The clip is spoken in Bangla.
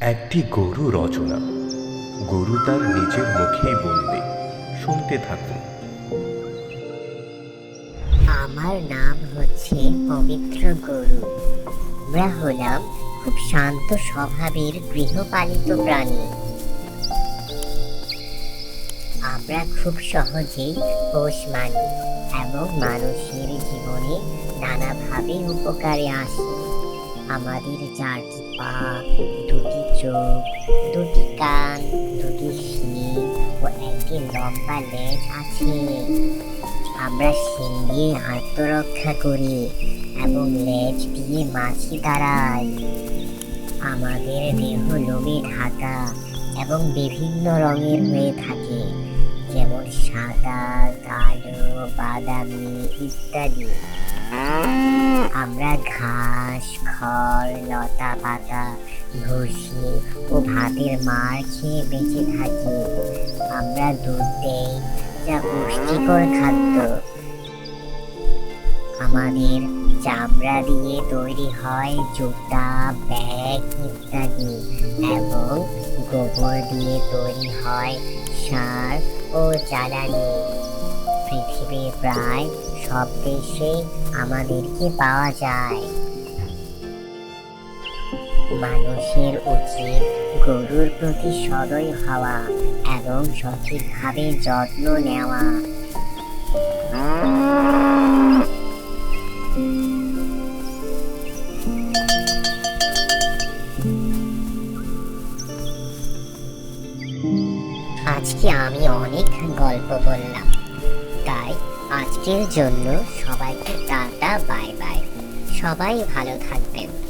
একটি গরু রচনা। গরু তার নিজের মুখেই বলবে। শুনতে থাকুন। আমার নাম হচ্ছে পবিত্র গরু। আমরা হলাম খুব শান্ত স্বভাবের গৃহপালিত প্রাণী। আমরা খুব সহজেই পোষ মানি এবং মানুষের জীবনে নানাভাবে উপকারে আসি। আমাদের চারটি পা দুটি চোখ, দুটি কান, দুটি শিং ও একটি লম্বা লেজ আছে। আমরা শিং দিয়ে আত্মরক্ষা করি এবং লেজ দিয়ে মাছি দাঁড়াই আমাদের দেহ লোমে ঢাকা এবং বিভিন্ন রঙের হয়ে থাকে, যেমন সাদা, কালো, বাদামি ইত্যাদি। আমরা ঘাস, খড়, লতা পাতা, ভুসি ও ভাতের মার খেয়ে বেঁচে থাকি। আমরা দুধ দেই যা পুষ্টিকর খাদ্য, আমাদের চামড়া দিয়ে তৈরি হয় জুতা, ব্যাগ ইত্যাদি এবং গোবর দিয়ে তৈরি হয় সার ও জ্বালানি। পৃথিবীর প্রায় সব দেশে আমাদেরকে পাওয়া যায়। মানুষের উচিত গরুর প্রতি সদয় হওয়া এবং সঠিকভাবে যত্ন নেওয়া। আজকে আমি অনেক গল্প বললাম। তাই আজকের জন্য সবাইকে টাটা বাই বাই। সবাই ভালো থাকবেন।